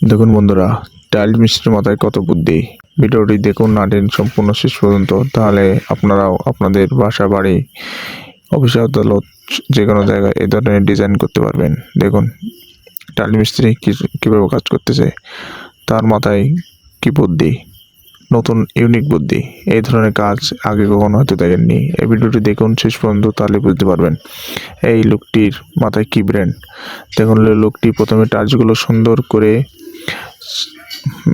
দেখুন বন্ধুরা টাইল মিস্ত্রির মাথায় কত বুদ্ধি। ভিডিওটি দেখুন, না টেন সম্পূর্ণ শেষ পর্যন্ত। তাহলে আপনারাও আপনাদের বাসা, বাড়ি, অফিস, আদালত যে কোনো জায়গায় এই ধরনের ডিজাইন করতে পারবেন। দেখুন টাইল মিস্ত্রি কীভাবে কাজ করতেছে, তার মাথায় কি বুদ্ধি, নতুন ইউনিক বুদ্ধি, এই ধরনের কাজ আগে কখনো হয়তো দেখেননি। এই ভিডিওটি দেখুন, শেষ পর্যন্ত, তাহলে বুঝতে পারবেন এই লোকটির মাথায় কি ব্র্যান্ড দেখুন লোকটি প্রথমে টাচগুলো সুন্দর করে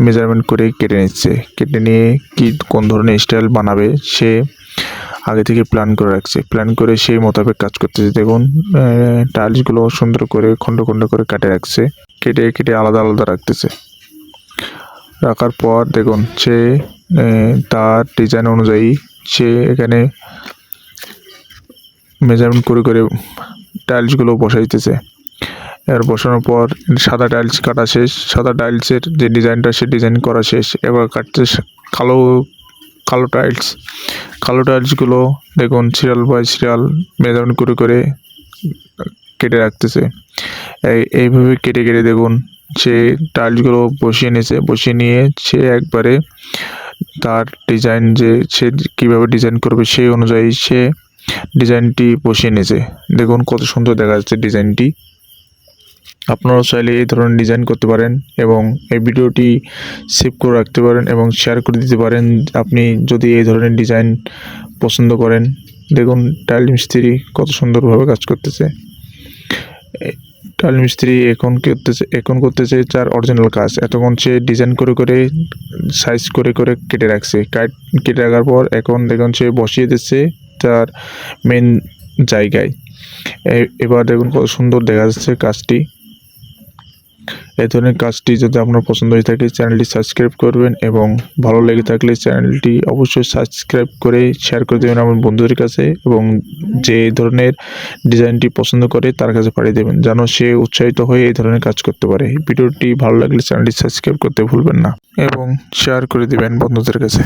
মেজারমেন্ট করে কেটে নিচ্ছে। কেটে নিয়ে কি, কোন ধরনের স্টাইল বানাবে, সে আগে থেকে প্ল্যান করে রাখছে। প্ল্যান করে সেই মোতাবেক কাজ করতেছে। দেখুন টাইলসগুলো সুন্দর করে খণ্ড খণ্ড করে কাটে রাখছে। কেটে কেটে আলাদা আলাদা রাখতেছে। রাখার পর দেখুন, সে তার ডিজাইন অনুযায়ী সে এখানে মেজারমেন্ট করে করে টাইলসগুলো বসাইতেছে। এবার বসানোর পর সাদা টাইলস কাটা শেষ। সাদা টাইলসের যে ডিজাইনটা সে ডিজাইন করা শেষ। এবার কাটছে সা- কালো কালো টাইলস কালো টাইলসগুলো দেখুন সিরিয়াল বাই সিরিয়াল মেজারমেন্ট করে করে কেটে রাখতেছে। এই, এইভাবে কেটে কেটে দেখুন সে টাইলসগুলো বসিয়ে নিয়েছে। বসিয়ে নিয়ে সে একবারে তার ডিজাইন যে সে কীভাবে ডিজাইন করবে সেই অনুযায়ী সে ডিজাইনটি বসিয়ে নিয়েছে। দেখুন কত সুন্দর দেখা যাচ্ছে ডিজাইনটি আপনারাও চাইলে এই ধরনের ডিজাইন করতে পারেন এবং এই ভিডিওটি সেভ করে রাখতে পারেন এবং শেয়ার করে দিতে পারেন। আপনি যদি এই ধরনের ডিজাইন পছন্দ করেন, দেখুন টাইল মিস্ত্রি কত সুন্দরভাবে কাজ করতেছে। টাইল মিস্ত্রি এখন করতেছে এখন করতেছে তার অরিজিনাল কাজ। এতক্ষণ সে ডিজাইন করে করে সাইজ করে করে কেটে রাখছে। কাট, কেটে রাখার পর এখন দেখুন সে বসিয়ে দিচ্ছে তার মেন জায়গায়। এবার দেখুন কত সুন্দর দেখা যাচ্ছে কাজটি। এই ধরনের কাজটি যদি আপনার পছন্দ হয়ে থাকে, চ্যানেলটি সাবস্ক্রাইব করবেন এবং ভালো লেগে থাকলে চ্যানেলটি অবশ্যই সাবস্ক্রাইব করে শেয়ার করে দেবেন আমার বন্ধুদের কাছে এবং যে ধরনের ডিজাইনটি পছন্দ করে তার কাছে পাঠিয়ে দেবেন, যেন সে উৎসাহিত হয়ে এই ধরনের কাজ করতে পারে। ভিডিওটি ভালো লাগলে চ্যানেলটি সাবস্ক্রাইব করতে ভুলবেন না এবং শেয়ার করে দেবেন বন্ধুদের কাছে।